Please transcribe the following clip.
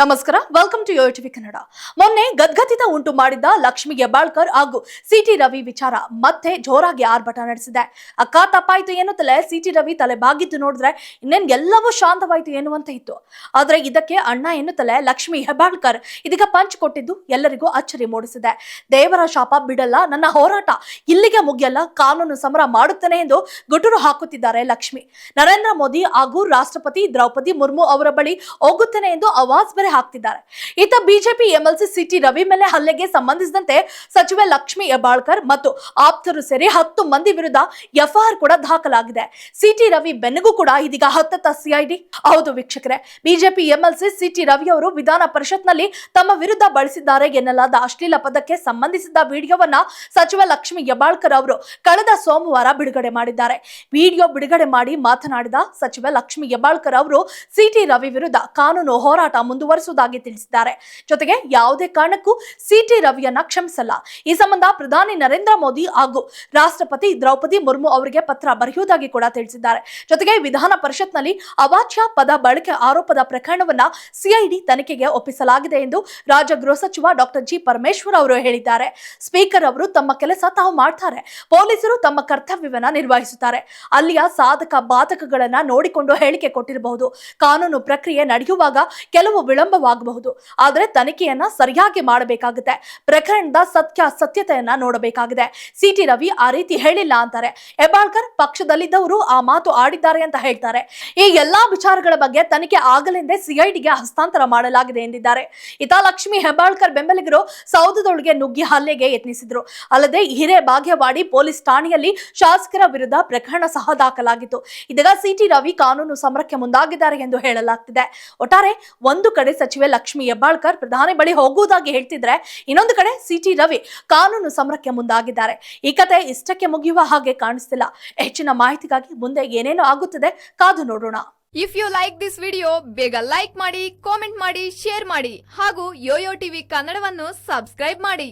ನಮಸ್ಕಾರ welcome to ಯೋಟಿವಿ TV Kannada ಮೊನ್ನೆ ಗದ್ಗದಿತ ಉಂಟು ಮಾಡಿದ್ದ ಲಕ್ಷ್ಮಿ ಹೆಬ್ಬಾಳ್ಕರ್ ಹಾಗೂ ಸಿಟಿ ರವಿ ವಿಚಾರ ಮತ್ತೆ ಜೋರಾಗಿ ಆರ್ಭಟ ನಡೆಸಿದೆ. ಅಕ್ಕ ತಪ್ಪಾಯ್ತು ತಲೆ ಸಿಟಿ ರವಿ ತಲೆ ಬಾಗಿದ್ದು ನೋಡಿದ್ರೆ ಇನ್ನೇನ್ ಎಲ್ಲವೂ ಶಾಂತವಾಯ್ತು ಎನ್ನುವಂತ ಇತ್ತು. ಆದ್ರೆ ಇದಕ್ಕೆ ಅಣ್ಣ ಎನ್ನುತ್ತಲೇ ಲಕ್ಷ್ಮಿ ಹೆಬ್ಬಾಳ್ಕರ್ ಇದೀಗ ಪಂಚ್ ಕೊಟ್ಟಿದ್ದು ಎಲ್ಲರಿಗೂ ಅಚ್ಚರಿ ಮೂಡಿಸಿದೆ. ದೇವರ ಶಾಪ ಬಿಡಲ್ಲ, ನನ್ನ ಹೋರಾಟ ಇಲ್ಲಿಗೆ ಮುಗಿಯಲ್ಲ, ಕಾನೂನು ಸಮರ ಮಾಡುತ್ತೇನೆ ಎಂದು ಗುಟುರು ಹಾಕುತ್ತಿದ್ದಾರೆ ಲಕ್ಷ್ಮಿ. ನರೇಂದ್ರ ಮೋದಿ ಹಾಗೂ ರಾಷ್ಟ್ರಪತಿ ದ್ರೌಪದಿ ಮುರ್ಮು ಅವರ ಬಳಿ ಹೋಗುತ್ತೇನೆ ಎಂದು ಅವಾಜ್ ಬೇರೆ ಹಾಕ್ತಿದ್ದಾರೆ. ಇತ್ತ ಬಿಜೆಪಿ ಎಂಎಲ್ಸಿ ಸಿಟಿ ರವಿ ಮೇಲೆ ಹಲ್ಲೆಗೆ ಸಂಬಂಧಿಸಿದಂತೆ ಸಚಿವೆ ಲಕ್ಷ್ಮಿ ಹೆಬ್ಬಾಳ್ಕರ್ ಮತ್ತು ಆಪ್ತರು ಸೇರಿ ಹತ್ತು ಮಂದಿ ವಿರುದ್ಧ ಎಫ್ಐಆರ್ ಕೂಡ ದಾಖಲಾಗಿದೆ. ಸಿಟಿ ರವಿ ಬೆನ್ನಿಗೂ ಕೂಡ ಇದೀಗ ಹತ್ತತ್ತ ಸಿಐಡಿ. ಹೌದು ವೀಕ್ಷಕರೇ, ಬಿಜೆಪಿ ಎಂಎಲ್ಸಿ ಸಿಟಿ ರವಿ ಅವರು ವಿಧಾನ ಪರಿಷತ್ನಲ್ಲಿ ತಮ್ಮ ವಿರುದ್ಧ ಬಳಸಿದ್ದಾರೆ ಎನ್ನಲಾದ ಅಶ್ಲೀಲ ಪದಕ್ಕೆ ಸಂಬಂಧಿಸಿದ ವಿಡಿಯೋವನ್ನ ಸಚಿವ ಲಕ್ಷ್ಮಿ ಹೆಬ್ಬಾಳ್ಕರ್ ಅವರು ಕಳೆದ ಸೋಮವಾರ ಬಿಡುಗಡೆ ಮಾಡಿದ್ದಾರೆ. ವಿಡಿಯೋ ಬಿಡುಗಡೆ ಮಾಡಿ ಮಾತನಾಡಿದ ಸಚಿವ ಲಕ್ಷ್ಮಿ ಹೆಬ್ಬಾಳ್ಕರ್ ಅವರು ಸಿಟಿ ರವಿ ವಿರುದ್ಧ ಕಾನೂನು ಹೋರಾಟ ಮುಂದುವರಿಸುವುದಾಗಿ ತಿಳಿಸಿದ್ದಾರೆ. ಜೊತೆಗೆ ಯಾವುದೇ ಕಾರಣಕ್ಕೂ ಸಿಟಿ ರವಿಯನ್ನ ಕ್ಷಮಿಸಲ್ಲ. ಈ ಸಂಬಂಧ ಪ್ರಧಾನಿ ನರೇಂದ್ರ ಮೋದಿ ಹಾಗೂ ರಾಷ್ಟ್ರಪತಿ ದ್ರೌಪದಿ ಮುರ್ಮು ಅವರಿಗೆ ಪತ್ರ ಬರೆಯುವುದಾಗಿ ಕೂಡ ತಿಳಿಸಿದ್ದಾರೆ. ಜೊತೆಗೆ ವಿಧಾನ ಪರಿಷತ್ನಲ್ಲಿ ಅವಾಚ್ಯ ಪದ ಬಳಕೆ ಆರೋಪದ ಪ್ರಕರಣವನ್ನ ಸಿಐಡಿ ತನಿಖೆಗೆ ಒಪ್ಪಿಸಲಾಗಿದೆ ಎಂದು ರಾಜ್ಯ ಗೃಹ ಸಚಿವ ಡಾಕ್ಟರ್ ಜಿ ಪರಮೇಶ್ವರ್ ಅವರು ಹೇಳಿದ್ದಾರೆ. ಸ್ಪೀಕರ್ ಅವರು ತಮ್ಮ ಕೆಲಸ ತಾವು ಮಾಡ್ತಾರೆ. ಪೊಲೀಸರು ತಮ್ಮ ಕರ್ತವ್ಯವನ್ನ ನಿರ್ವಹಿಸುತ್ತಾರೆ. ಅಲ್ಲಿಯ ಸಾಧಕ ಬಾಧಕಗಳನ್ನ ನೋಡಿಕೊಂಡು ಹೇಳಿಕೆ ಕೊಟ್ಟಿರಬಹುದು. ಕಾನೂನು ಪ್ರಕ್ರಿಯೆ ನಡೆಯುವಾಗ ಕೆಲವು ವಿಳಂಬವಾಗಬಹುದು. ಆದರೆ ತನಿಖೆಯನ್ನ ಸರಿಯಾಗಿ ಮಾಡಬೇಕಾಗುತ್ತೆ. ಪ್ರಕರಣದ ಸತ್ಯ ಸತ್ಯತೆಯನ್ನ ನೋಡಬೇಕಾಗಿದೆ. ಸಿಟಿ ರವಿ ಆ ರೀತಿ ಹೇಳಿಲ್ಲ ಅಂತಾರೆ. ಹೆಬ್ಬಾಳ್ಕರ್ ಪಕ್ಷದಲ್ಲಿದ್ದವರು ಆ ಮಾತು ಆಡಿದ್ದಾರೆ ಅಂತ ಹೇಳ್ತಾರೆ. ಈ ಎಲ್ಲಾ ವಿಚಾರಗಳ ಬಗ್ಗೆ ತನಿಖೆ ಆಗಲೆಂದೇ ಸಿಐಡಿಗೆ ಹಸ್ತಾಂತರ ಮಾಡಲಾಗಿದೆ ಎಂದಿದ್ದಾರೆ. ಇತ ಲಕ್ಷ್ಮಿ ಹೆಬ್ಬಾಳ್ಕರ್ ಬೆಂಬಲಿಗರು ಸೌಧದೊಳಗೆ ನುಗ್ಗಿ ಹಲ್ಲೆಗೆ ಯತ್ನಿಸಿದ್ರು. ಅಲ್ಲದೆ ಹಿರೇ ಭಾಗ್ಯವಾಡಿ ಪೊಲೀಸ್ ಠಾಣೆಯಲ್ಲಿ ಶಾಸಕರ ವಿರುದ್ಧ ಪ್ರಕರಣ ಸಹ ದಾಖಲಾಗಿತ್ತು. ಇದೀಗ ಸಿಟಿ ರವಿ ಕಾನೂನು ಸಮರಕ್ಕೆ ಮುಂದಾಗಿದ್ದಾರೆ ಎಂದು ಹೇಳಲಾಗ್ತಿದೆ. ಒಟ್ಟಾರೆ ಒಂದು ಕಡೆ ಸಚಿವೆ ಲಕ್ಷ್ಮಿ ಹೆಬ್ಬಾಳ್ಕರ್ ಪ್ರಧಾನಿ ಬಳಿ ಹೋಗುವುದಾಗಿ ಹೇಳ್ತಿದ್ರೆ ಇನ್ನೊಂದು ಕಡೆ ಸಿಟಿ ರವಿ ಕಾನೂನು ಸಮರಕ್ಕೆ ಮುಂದಾಗಿದ್ದಾರೆ. ಈ ಕತೆ ಇಷ್ಟಕ್ಕೆ ಮುಗಿಯುವ ಹಾಗೆ ಕಾಣಿಸ್ತಿಲ್ಲ. ಹೆಚ್ಚಿನ ಮಾಹಿತಿಗಾಗಿ ಮುಂದೆ ಏನೇನು ಆಗುತ್ತದೆ ಕಾದು ನೋಡೋಣ. If you like this video ಬೇಗ ಲೈಕ್ ಮಾಡಿ ಕಾಮೆಂಟ್ ಮಾಡಿ ಶೇರ್ ಮಾಡಿ ಹಾಗೂ ಯೋಯೋ ಟಿವಿ ಕನ್ನಡವನ್ನು ಸಬ್ಸ್ಕ್ರೈಬ್ ಮಾಡಿ.